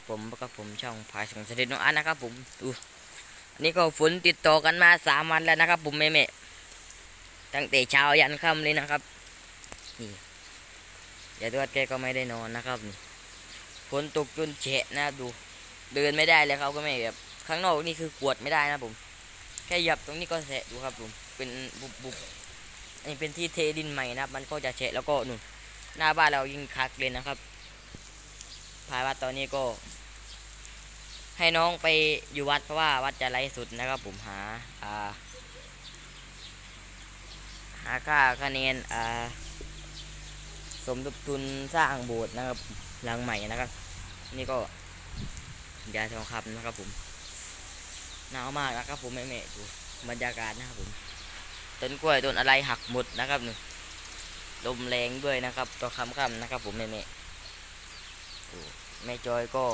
นะครับผมกับผมช่องพายสงสถิตน้องอันนะครับผมดูอันนี้ก็ฝนติดต่อกันมาสามวันแล้วนะครับ ผมแม่แม่ๆตั้งแต่เช้ายันค่ำเลยนะครับนี่ยายทวดแกก็ไม่ได้นอนนะครับนี่ฝนตกจนเฉะนะดู เดินไม่ได้เลยครับก็ไม่แบบข้างนอกนี่คือกวดไม่ได้นะผม แค่หยับตรงนี้ก็แฉะดูครับผมเป็นบุบบุบอันนี้เป็นที่เทดินใหม่นะมันก็จะแฉะแล้วก็นุ่นหน้าบ้านเรายิ่งคักเลยนะครับพายวัดตอนนี้ก็ ให้น้องไปอยู่วัดเพราะว่าวัดจะไล่สุดนะครับผมหาอ่าหาค่าคะแนนอ่าสมทบทุนสร้างโบสถ์นะครับหลังใหม่นะครับ นี่ก็ยาทองคำนะครับผมหนาวมากนะครับผมแม่ๆดูบรรยากาศนะครับผมต้นกล้วยต้นอะไรหักหมดนะครับหนี่ลมแรงด้วยนะครับตัวค่ำๆนะครับผมแม่ๆโอ้แม่จอยก็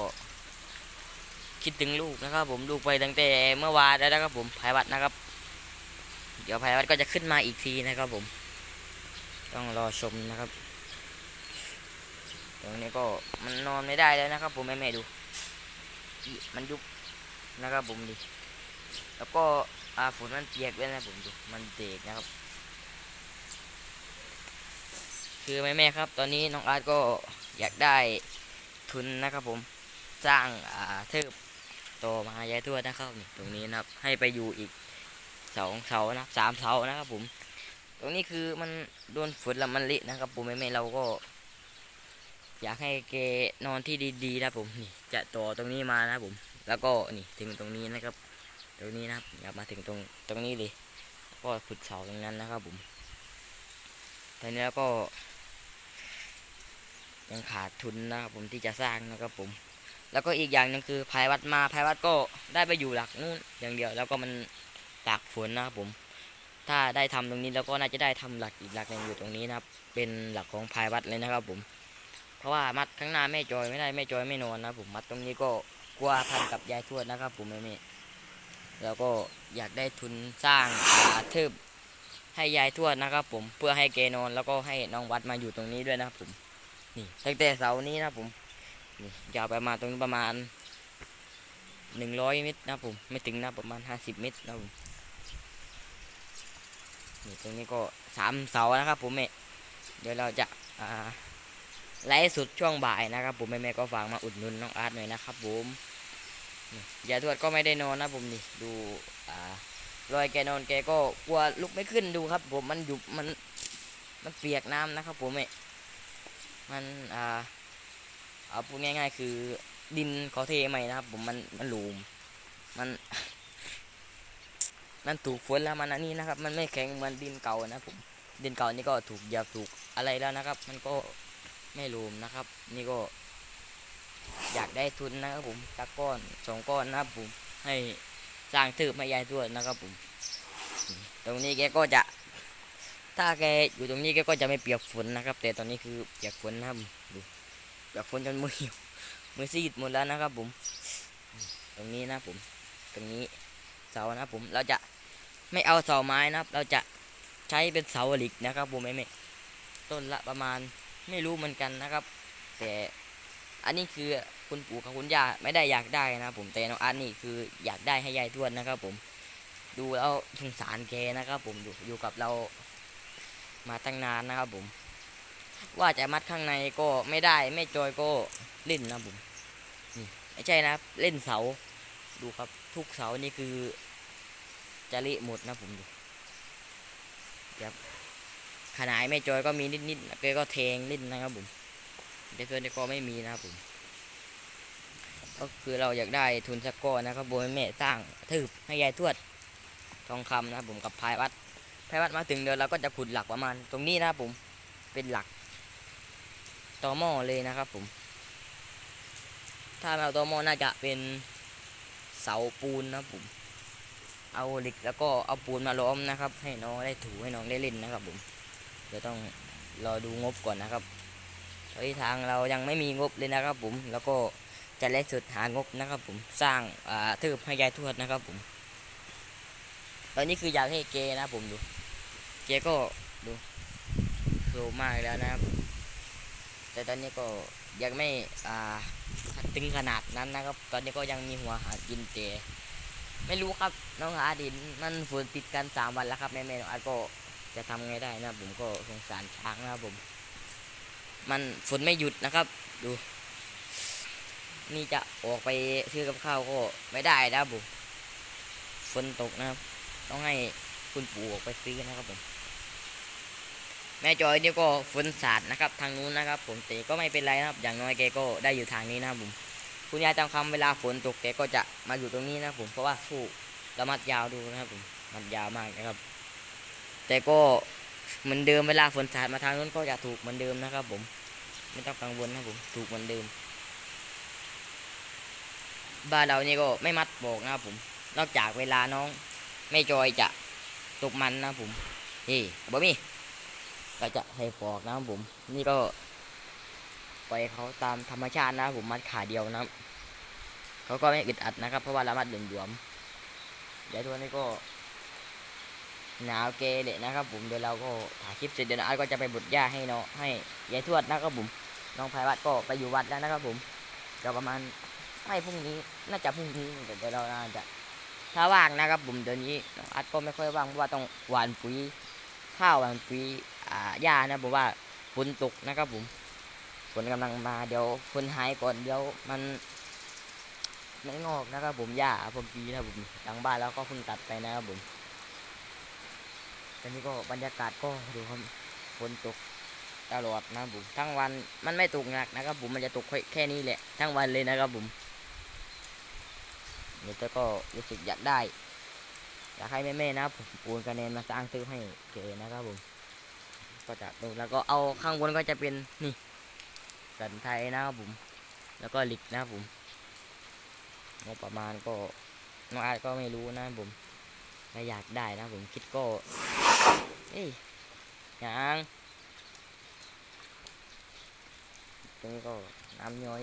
คิดถึงลูกนะครับ ผมลูกไปตั้งแต่เมื่อวานแล้วนะครับ ผมภายวัดนะครับ เดี๋ยวภายวัดก็จะขึ้นมาอีกทีนะครับ ผม ต้องรอชมนะครับ ตรงนี้ก็มันนอนไม่ได้แล้วนะครับ ผมแม่ๆดู มันยุบนะครับ ผมดิแล้วก็อาฝนมันเปียกด้วยนะผมดูมันเด็กนะครับ คือแม่ๆครับ ตอนนี้น้องอาร์ตก็อยากได้ทุนนะครับผม สร้างอ่าเทิบ โตมายายทวดนะครับนี่ตรงนี้นะครับ ให้ไปอยู่อีกสองเสานะสามเสานะครับผม ตรงนี้คือมันโดนฝนแล้วมันเละนะครับผมไม่ไม่เราก็ อยากให้แกนอนที่ดีๆนะครับผมนี่ จะต่อตรงนี้มานะครับผม แล้วก็นี่ถึงตรงนี้นะครับ ตรงนี้นะครับอย่ามาถึงตรงตรงนี้เลยก็ผุดเสาตรงนั้นนะครับผมตอนนี้แล้วก็ยังขาดทุนนะครับผมที่จะสร้างนะครับผม แล้วก็อีกอย่างหนึงคือภายวัดมาภายวัดก็ได้ไปอยู่หลักนู่นอย่างเดียว แล้วก็มันตากฝนนะครับผม ถ้าได้ทำตรงนี้แล้วก็น่าจะได้ทำหลักอีกหลักหนึ่งอยู่ตรงนี้นะครับ เป็นหลักของภายวัดเลยนะครับผม เพราะว่ามัดข้างหน้าแม่จอยไม่ได้แม่จอยไม่นอนนะผมมัดตรงนี้ก็กลัวพันกับยายทวดนะครับ ผมแม่แม่แล้วก็อยากได้ทุนสร้างอาเทิบให้ยายทวดนะครับ ผมเพื่อให้แกนอนแล้วก็ให้น้องวัดมาอยู่ตรงนี้ด้วยนะครับผมนี่ตั้งแต่เสานี้นะผม นี่ยาวไปมาณตรงนี้ประมาณหนึ่งร้อยเมตรนะผมไม่ถึงนะประมาณห้าสิบเมตรนะผมนี่ตรงนี้ก็สามเสานะครับผมแม่เดี๋ยวเราจะอ่าไลฟ์สุดช่วงบ่ายนะครับ ผมแม่แม่ๆก็ฝากมาอุดหนุนน้องอาร์ตหน่อยนะครับผมยายทวดก็ไม่ได้นอนนะผมนี่ดูอ่ารอยแกนอนแกก็กลัวลุกไม่ขึ้นดูครับ ผมมันอยู่มันมันเปียกน้ำนะครับ ผมแม่มันอ่า เอาพูดง่าย ๆ คือ ดินขาเทใหม่นะครับผมมันมันหลูมมันมันถูกฝนแล้วมันอันนี้นะครับ มันไม่แข็งเหมือนดินเก่านะผมดินเก่านี่ก็ถูกหยาบถูกอะไรแล้วนะครับ มันก็ไม่หลูมนะครับ นี่ก็ อยากได้ทุนนะครับผมสักก้อนสองก้อนนะครับผมให้สร้างทืบให้ยายทวนะครับผม ตรงนี้แกก็จะ ถ้าแกอยู่ตรงนี้แกก็จะไม่เปียกฝนนะครับ แต่ตอนนี้คือเปียกฝนนะครับดู เปียกฝนจนมือมือซีดหมดแล้วนะครับผม ตรงนี้นะผม ตรงนี้เสานะผมเราจะไม่เอาเสาไม้นะครับ เราจะใช้เป็นเสาหล็กนะครับผมไม่ไม่ต้นละประมาณไม่รู้เหมือนกันนะครับ แต่อันนี้คือคุณปู่กับคุณย่าไม่ได้อยากได้นะครับผมแต่น้องอันนี่คืออยากได้ให้ยายทวดนะครับผม ดูแล้วสงสารแกนะครับผมอยู่อยู่กับเรามาตั้งนานนะครับผม ว่าจะมัดข้างในก็ไม่ได้แม่จอยก็เล่นนะผมนี่ไม่ใช่นะเล่นเสาดูครับทุกเสานี่คือ จะเละหมดนะผมดูครับขนาดแม่จอยก็มีนิดๆแกก็แทงเล่นนะครับผมแต่เพื่อนก็ไม่มีนะครับผมก็คือเราอยากได้ทุนสักก้อนนะครับโบยแม่สร้างทืบให้ยายทวดทองคำนะครับผมกับพายวัดพายวัดมาถึงเดี๋ยวเราก็จะขุดหลักประมาณ ตรงนี้นะครับผมเป็นหลัก ตอหม้อเลยนะครับผม ถ้าไม่เอาตอหม้อน่าจะเป็นเสาปูนนะผมเอาเหล็กแล้วก็เอาปูนมาล้อมนะครับ ให้น้องได้ถูให้น้องได้เล่นนะครับผมเดี๋ยวต้องรอดูงบก่อนนะครับเพราะที่ทางเรายังไม่มีงบเลยนะครับผม แล้วก็จะเล่สุดหางบนะครับผม สร้างอ่าทืบให้ยายทวดนะครับผม ตอนนี้คืออยากให้เกนะผมดูเจ๊ก็ดูโซมากแล้วนะครับ แต่ตอนนี้ก็ยังไม่อ่าตึงขนาดนั้นนะครับ ตอนนี้ก็ยังมีหัวหากินแต่ไม่รู้ครับน้องอาดินมันฝนติดกันสามวันแล้วครับแม่แม่น้องอาก็จะทำไงได้นะผมก็สงสารช้างนะครับผม มันฝนไม่หยุดนะครับ ดู นี่จะออกไปซื้อกับข้าวก็ไม่ได้นะบผมฝนตกนะครับ ต้องให้คุณปู่ออกไปซื้อนะครับผม แม่จอยนี่ก็ฝนสาดนะครับทางนู้นนะครับ ผมแต่ก็ไม่เป็นไรนะครับ อย่างน้อยแกก็ได้อยู่ทางนี้นะครับผมคุณยายจำคำเวลาฝนตกแกก็จะมาอยู่ตรงนี้นะครับผมเพราะว่าสู้ระมัดยาวดูนะครับผมมันยาวมากนะครับ แต่ก็เหมือนเดิมเวลาฝนสาดมาทางนู้นก็จะถูกเหมือนเดิมนะครับ ผม ไม่ต้องกังวลนะครับผมถูกเหมือนเดิม บ้านเรานี่ก็ไม่มัดบอกนะครับผม นอกจากเวลาน้อง ไม่จอยจะตกมันนะครับผมเฮ้บ่มี ก็จะให้ปอกนะครับผม นี่ก็ปล่อยเขาตามธรรมชาตินะครับผมมัดขาเดียวนะเขาก็ไม่อึดอัดนะครับ เพราะว่าเรามัดหลวมๆเดี๋ยวตัวนี้ก็หนาวเกเลยนะครับผมเดี๋ยวเราก็ถ่ายคลิปเสร็จเดี๋ยวอาร์ตก็จะไปบดหญ้าให้เน้องให้ยายทวดนะครับผมน้องไพวัดก็ไปอยู่วัดแล้วนะครับผมเดี๋ยวประมาณไม่พรุ่งนี้น่าจะพรุ่งนี้เดี๋ยวเราน่าจะถ้าว่างนะครับผมเดี๋ยวนี้องอาร์ตก็ไม่ค่อยว่างเพราะว่าต้องหว่านปุ๋ยข้าวหว่านปุ๋ย อ่าหญ้านะผมว่าฝนตกนะครับผมฝนกำลังมาเดี๋ยวฝนหายก่อนเดี๋ยวมันไม่งอกนะครับผมหญ้าพวกนี้นะครับผมหลังบ้านแล้วก็เพิ่งตัดไปนะครับผมตอนนี้ก็บรรยากาศก็ดูครับฝนตกตลอดนะครับผมทั้งวันมันไม่ตกหนักนะครับผมมันจะตกแค่นี้แหละ ทั้งวันเลยนะครับผมเดี๋ยวจ้าก็รู้สึกอยากได้ อยากให้แม่ๆนะครับผมโอนคะแนนมาสร้างซื้อให้เกนะครับผม ก็จะดูแล้วก็เอาข้างบนก็จะเป็นนี่สันไทยนะครับผม แล้วก็หลิกนะครับผมงบประมาณก็น้องอาร์ตก็ไม่รู้นะครับผมถ้าอยากได้นะครับผมคิดก็เอ้ยยังตรงนี้ก็น้ำย้อย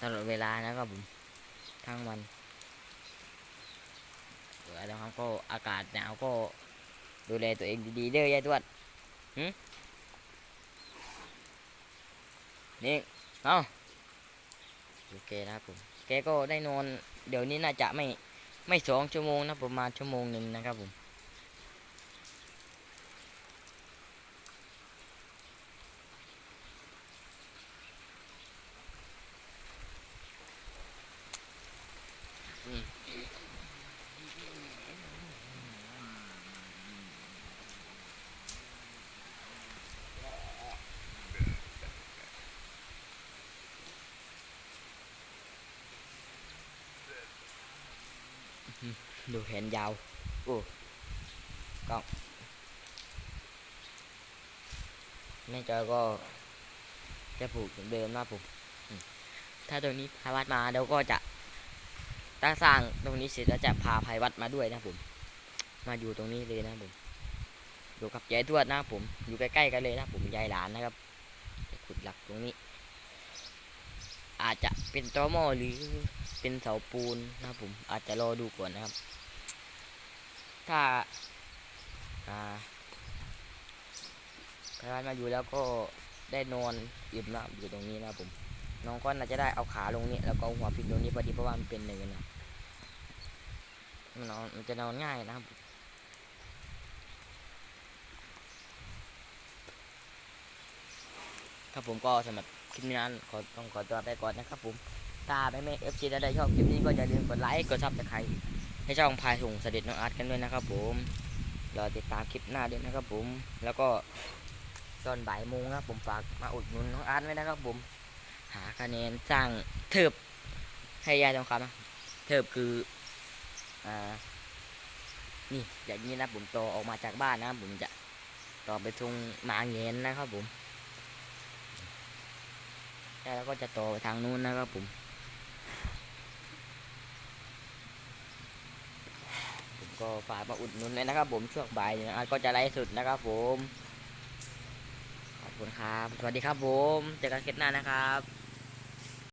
ตลอดเวลานะครับผมทั้งวันเออแล้วครับก็อากาศหนาวก็ ดูแลตัวเองดีๆเด้อยายทวดหึนี่เอาโอเคนะครับผม แกก็ได้นอน เดี๋ยวนี้น่าจะไม่ไม่สองชั่วโมงนะประมาณชั่วโมงหนึ่งนะครับผม ดูแขนยาว โอ้กล้องแม่จอยก็จะผูกเหมือนเดิมนะผมอืมถ้าตรงนี้พาวัดมาเดี๋ยวก็จะถ้าสร้างตรงนี้เสร็จแล้วจะพาภัยวัดมาด้วยนะผม มาอยู่ตรงนี้เลยนะผมอยู่กับยายทวดนะผม อยู่ใกล้ๆกันเลยนะผมยายหลานนะครับจะขุดหลักตรงนี้ อาจจะเป็นตอหม้อหรือเป็นเสาปูนนะครับผมอาจจะรอดูก่อนนะครับ ถ้าอ่าใครมาอยู่แล้วก็ได้นอนอิ่มนะอยู่ตรงนี้นะผม น้องก็น่าจะได้เอาขาลงนี้แล้วก็เอาหัวพิงตรงนี้พอดีเพราะว่ามันเป็นเนินนะมันนอนมันจะนอนง่ายนะครับครับผมก็สำหรับ คลิปนี้นั้นขอต้องขอตัวไปก่อนนะครับผม ถ้าแม่แม่เอฟซีได้ชอบคลิปนี้ก็อย่าลืมกดไลค์กดซับสไครต์ให้ช่องพายส่งเสด็จน้องอาร์ตกันด้วยนะครับผมรอติดตามคลิปหน้าด้วยนะครับผม แล้วก็ตอนบ่ายโมงนะครับผมฝากมาอุดหนุนน้องอาร์ตไว้นะครับผม หาคะแนนสร้างเทิบให้ยายทองคำนะเทิบคืออ่านี่อย่างนี้นะผมโตออกมาจากบ้านนะผมจะต่อไปทรงหมาเงินนะครับผม แล้วก็จะต่อไปทางนู้นนะครับผมผมก็ฝากมาอุดหนุนเลยนะครับ ผมช่วงบ่ายอยอาจก็จะไลฟ์สดนะครับ ผมขอบคุณครับ สวัสดีครับผมเจอกันคลิปหน้านะครับ